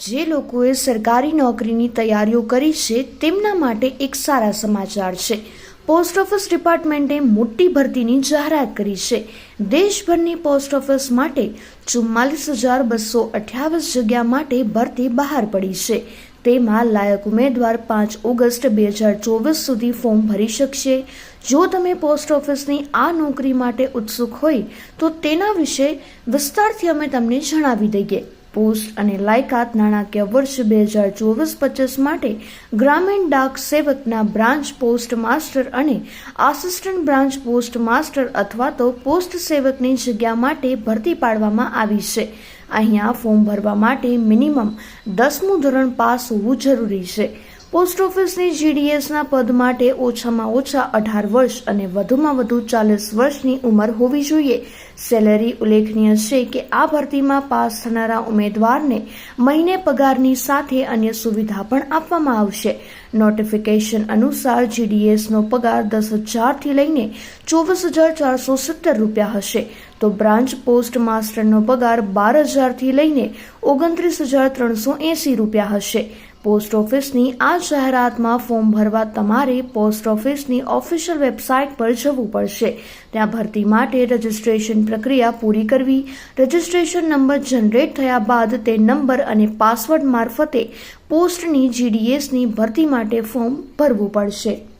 જે લોકોએ સરકારી નોકરીની તૈયારીઓ કરી છે, તેમના માટે એક સારા સમાચાર છે. પોસ્ટ ઓફિસ ડિપાર્ટમેન્ટે મોટી ભરતીની જાહેરાત કરી છે. દેશભરની પોસ્ટ ઓફિસ માટે ચુમ્માલીસ હજાર બસો અઠ્યાવીસ જગ્યા માટે ભરતી બહાર પડી છે. તેમાં લાયક ઉમેદવાર પાંચ ઓગસ્ટ બે હજાર ચોવીસ સુધી ફોર્મ ભરી શકશે. જો તમે પોસ્ટ ઓફિસની આ નોકરી માટે ઉત્સુક હોય, તો તેના વિશે વિસ્તારથી અમે તમને જણાવી દઈએ. પોસ્ટ અને લાયકાત નાણાકીય વર્ષ બે હજાર ચોવીસ પચીસ માટે ગ્રામીણ ડાક સેવકના બ્રાન્ચ પોસ્ટ માસ્ટર અને આસિસ્ટન્ટ બ્રાન્ચ પોસ્ટ માસ્ટર અથવા તો પોસ્ટ સેવકની જગ્યા માટે ભરતી પાડવામાં આવી છે. અહીંયા ફોર્મ ભરવા માટે મિનિમમ દસમું ધોરણ પાસ હોવું જરૂરી છે. પોસ્ટ ઓફિસની જીડીએસના પદ માટે ઓછામાં ઓછા અઢાર વર્ષ અને વધુમાં વધુ ચાલીસ વર્ષની ઉંમર હોવી જોઈએ. સેલેરી ઉલ્લેખનીય છે કે આ ભરતીમાં પાસ થનારા ઉમેદવારને મહિને પગારની સાથે અન્ય સુવિધા પણ આપવામાં આવશે. નોટિફિકેશન અનુસાર જીડીએસનો પગાર દસ હજારથી લઈને ચોવીસ હજાર ચારસો સિત્તેર રૂપિયા હશે. તો બ્રાન્ચ પોસ્ટ માસ્ટરનો પગાર બાર હજારથી લઈને ઓગણત્રીસ હજાર ત્રણસો એંસી રૂપિયા હશે. પોસ્ટ ઓફિસની આ જાહેરાતમાં ફોર્મ ભરવા તમારે પોસ્ટ ઓફિસની ઓફિશિયલ વેબસાઇટ પર જવું પડશે. ત્યાં ભરતી માટે રજિસ્ટ્રેશન પ્રક્રિયા પૂરી કરવી, રજિસ્ટ્રેશન નંબર જનરેટ થયા બાદ તે નંબર અને પાસવર્ડ મારફતે પોસ્ટની જીડીએસની ભરતી માટે ફોર્મ ભરવું પડશે.